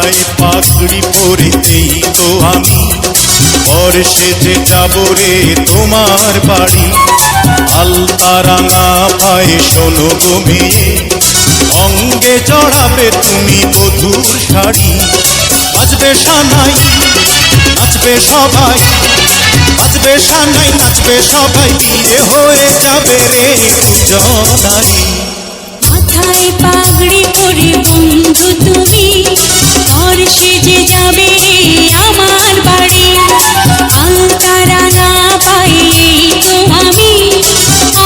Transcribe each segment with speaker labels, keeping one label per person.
Speaker 1: মাথায় পাগড়ি পরেতেই তো আমি। বর্ষে যে যাব রে তোমার বাড়ি আলতা রাঙা পায়ে শোনো গো মেয়ে। অঙ্গে জড়াবে তুমি বধুর শাড়ি। বাজবে সানাই, নাচবে সবাই বাজবে সানাই, নাচবে সবাই বিয়ে হয়ে যাবে রে দুজনারি
Speaker 2: মাথায় পাগড়ি পরে বন্ধু তুমি। ঘর সেজে যাবে আমার বাড়ি। আলতা রাঙা পায়ে তো আমি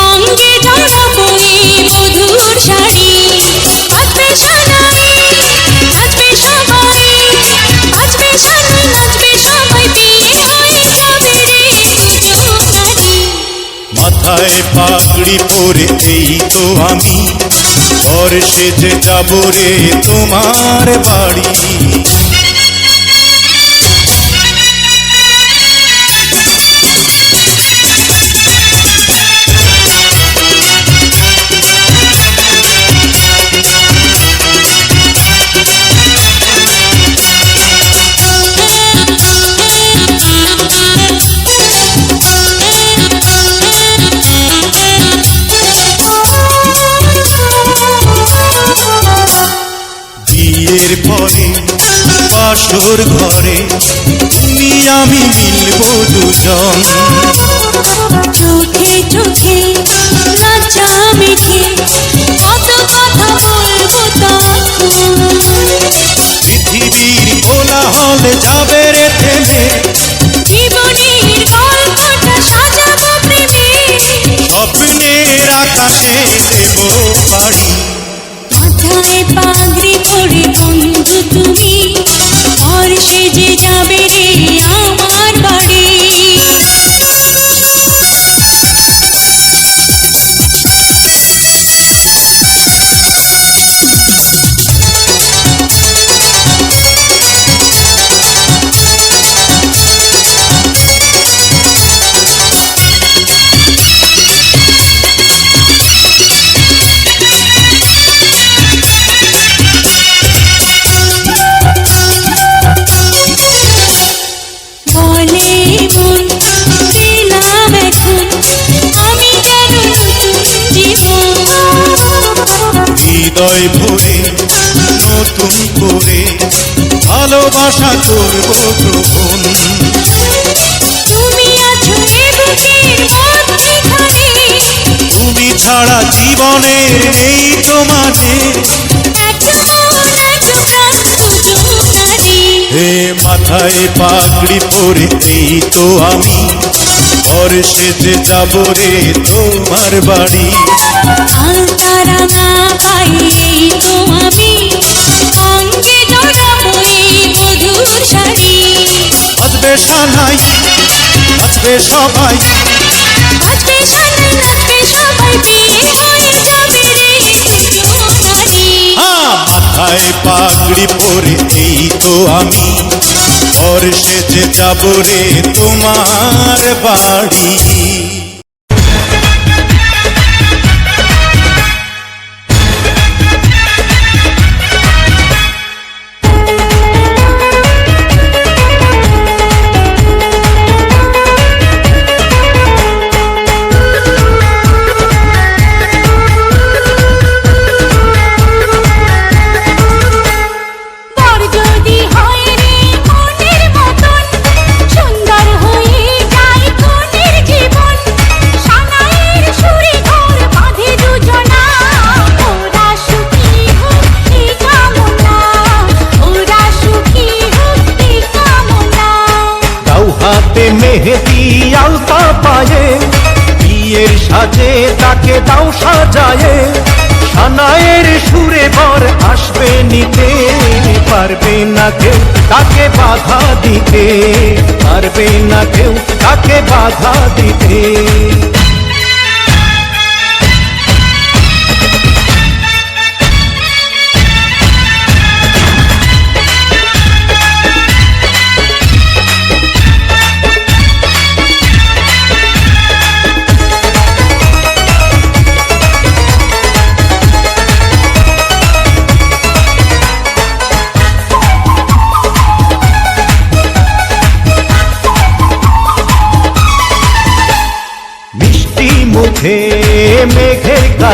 Speaker 2: অঙ্গে এই মধুর শাড়ি। সানাই নাচবে সবাই সানাই নাচবে সবাই বিয়ে হয়ে যাবে রে
Speaker 1: মাথায় পাগড়ি পরেতেই তো আমি, ঘর সেজে যাব রে তোমার বাড়ি। দুজন
Speaker 2: নতুন
Speaker 1: করে ভালোবাসা করব গ্রহণ
Speaker 2: তুমি
Speaker 1: ছাড়া জীবনের নেই তো মানে
Speaker 2: এত এত প্রাণ দুজনারি
Speaker 1: হে মাথায় পাগড়ি পরে এই তো আমি। ঘর সেজে যাব রে তোমার বাড়ি।
Speaker 2: রাঙা পায়ে তো
Speaker 1: সানাই নাচবে সবাই।
Speaker 2: বাজবে সানাই নাচবে সবাই বিয়ে হয়ে যাবে রে দুজনারি
Speaker 1: হ্যাঁ মাথায় পাগড়ি পরে এই তো আমি। ঘর সেজে যাব রে তোমার বাড়ি।
Speaker 3: আসবে নিতে পারবে না কেউ তাকে বাধা দিতে পারবে না কেউ তাকে বাধা দিতে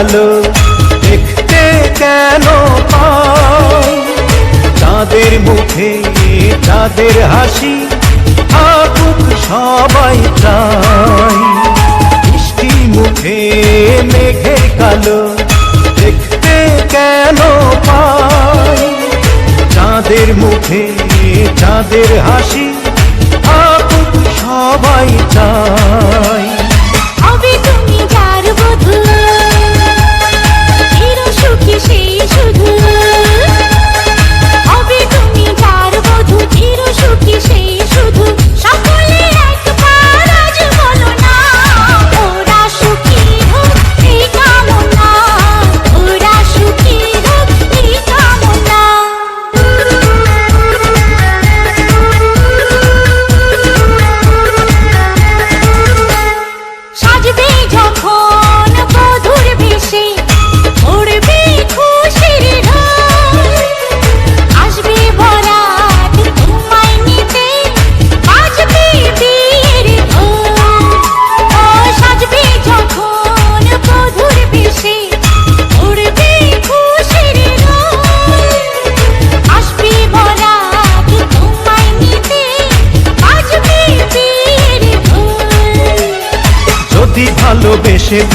Speaker 2: কালো দেখতে কেন চাঁদের মুখে চাঁদের হাসি থাকুক সবাই চাই। মিষ্টি মুখে মেঘের কালো দেখতে কেন পাই? চাঁদের মুখে চাঁদের হাসি থাকুক সবাই চাই।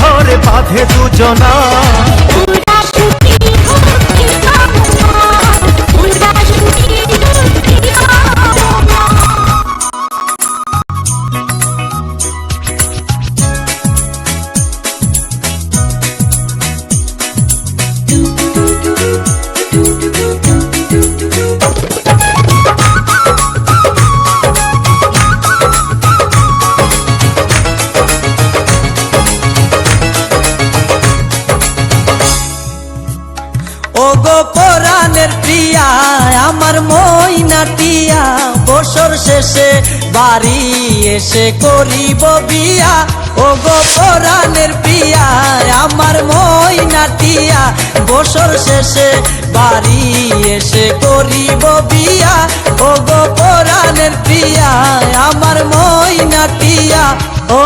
Speaker 2: ঘর বাঁধে দুজনা।
Speaker 4: শেষে বাড়ি এসে করিব বিয়া। ও গো পরাণের প্রিয়া আমার মইনাটিয়া বছর শেষে বাড়ি এসে করিব বিয়া। ও গো পরাণের প্রিয়া আমার মইনাটিয়া ও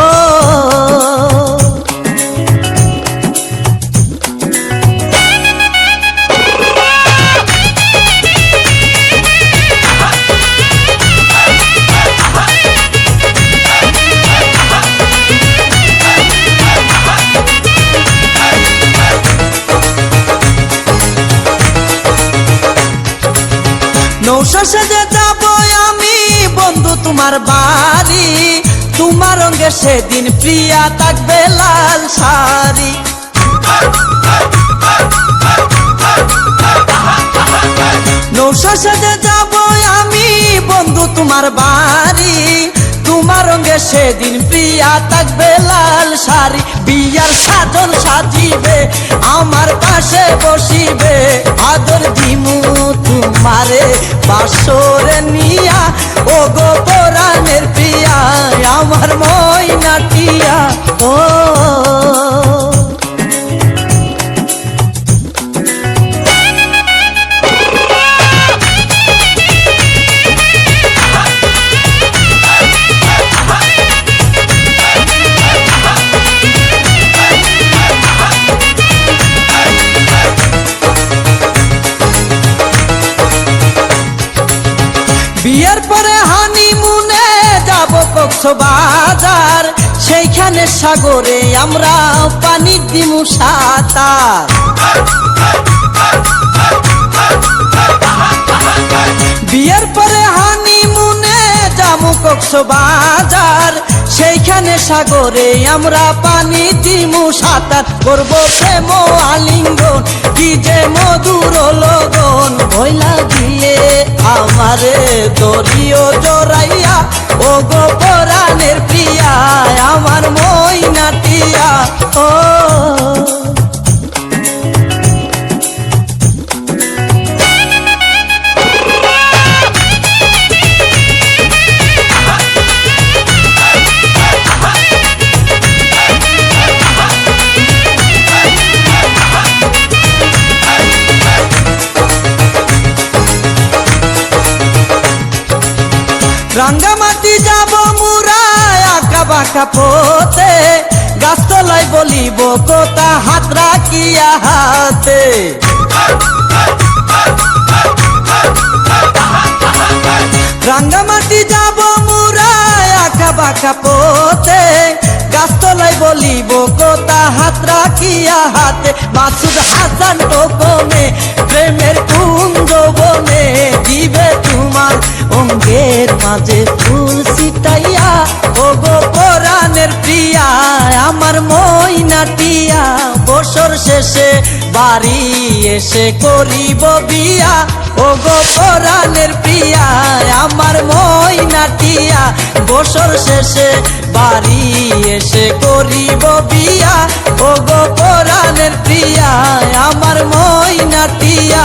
Speaker 4: নৌশো সেজে যাব আমি বন্ধু তোমার বাড়ি। তোমার রঙে সেদিন প্রিয়া থাকবে লাল শাড়ি। নৌশো সেজে যাব আমি বন্ধু তোমার বাড়ি। তোমার রঙে সেদিন প্রিয়া থাকবে লাল শাড়ি। বিয়ার সাধন সাজিবে, আমার পাশে বসিবে। আদর দিমু তোমারে, বাসরে নিয়া ও গো প্রিয়া। সাগরে আমরা পানি দিমু সাঁতার। বিয়ের পর সেইখানে সাগরে আমরা পানি দিমু সাঁতার, করব প্রেম আলিঙ্গন, কি যে মধুর লগন। ভইলা দিয়ে আমারে দরিও জড়াইয়া ও গো পরাণের প্রিয়া, আমার মইনাটিয়া ও বাঁকা পোতে গাছতলায় বলিব কোথা হাত রাখিয়া হাতে? রাঙ্গামাটি যাব মুরায় আঁকা বাঁকা পোতে গাছতলায় বলিব, কোথা হাত রাখিয়া হাতে? মাসুদ হাসান টোকনে প্রেমের কুঞ্জ বনে দিবে তোমার অঙ্গের মাঝে ফুল সিটাইয়া ও গো প্রিয়া, আমার মইনাটিয়া বছর শেষে বাড়ি এসে করিব বিয়া। ও গো পরাণের প্রিয়া, আমার মইনাটিয়া বছর শেষে বাড়ি এসে করিব বিয়া। ও গো পরাণের প্রিয়া, আমার মইনাটিয়া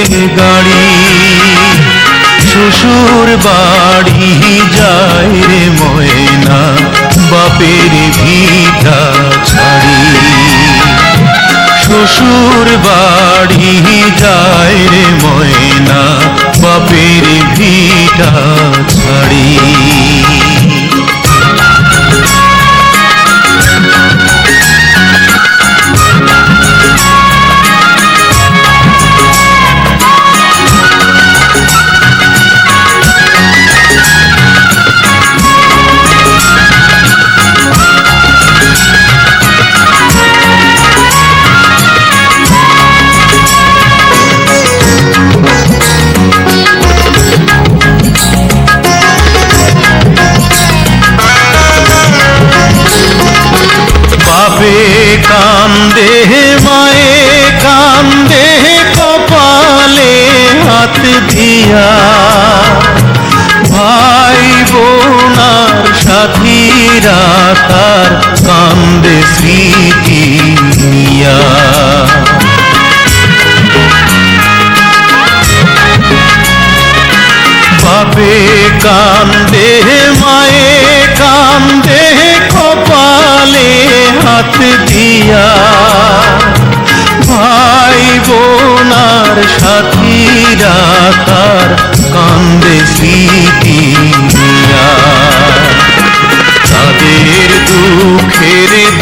Speaker 3: গাড়ি, শ্বশুর বাড়ি যায় রে ময়না, বাপের ভিটা ছাড়ি। শ্বশুর বাড়ি যায় রে ময়না, বাপের ভিটা ছাড়ি। স্মৃতি নিয়া। বাপে কান্দে মায়ে কান্দে কপালে হাত দিয়া। ভাই বোনার সাথীরা তার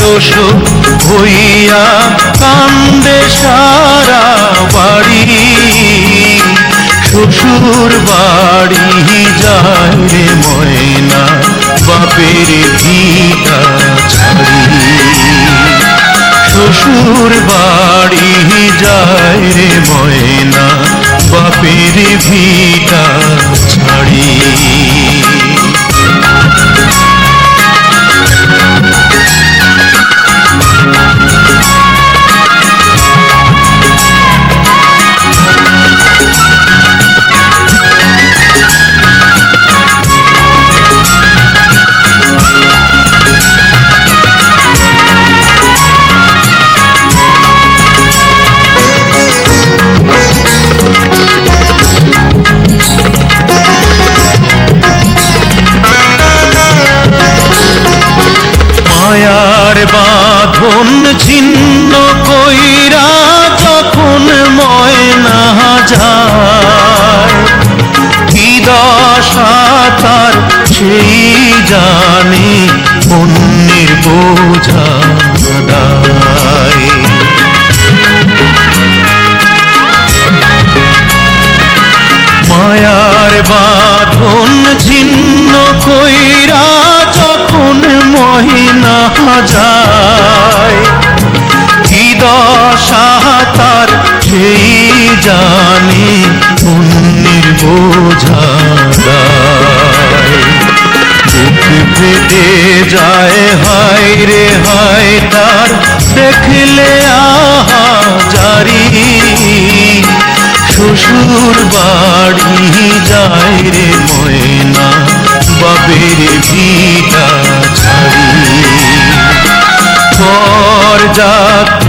Speaker 3: দোষ হইয়া কান্দে সারা বাড়ি। শ্বশুর বাড়ি যায় রে ময়না, বাপের ভিটা ছাড়ি। শ্বশুর বাড়ি যায় রে ময়না, বাপের ভিটা জানে অন্যের বোঝা ফেটে যায়, হায় রে হায়, তার দেখলে আহা জারি। শ্বশুর বাড়ি যায় রে ময়না বাবের ভিটা ছাড়ি। পর যাত্রী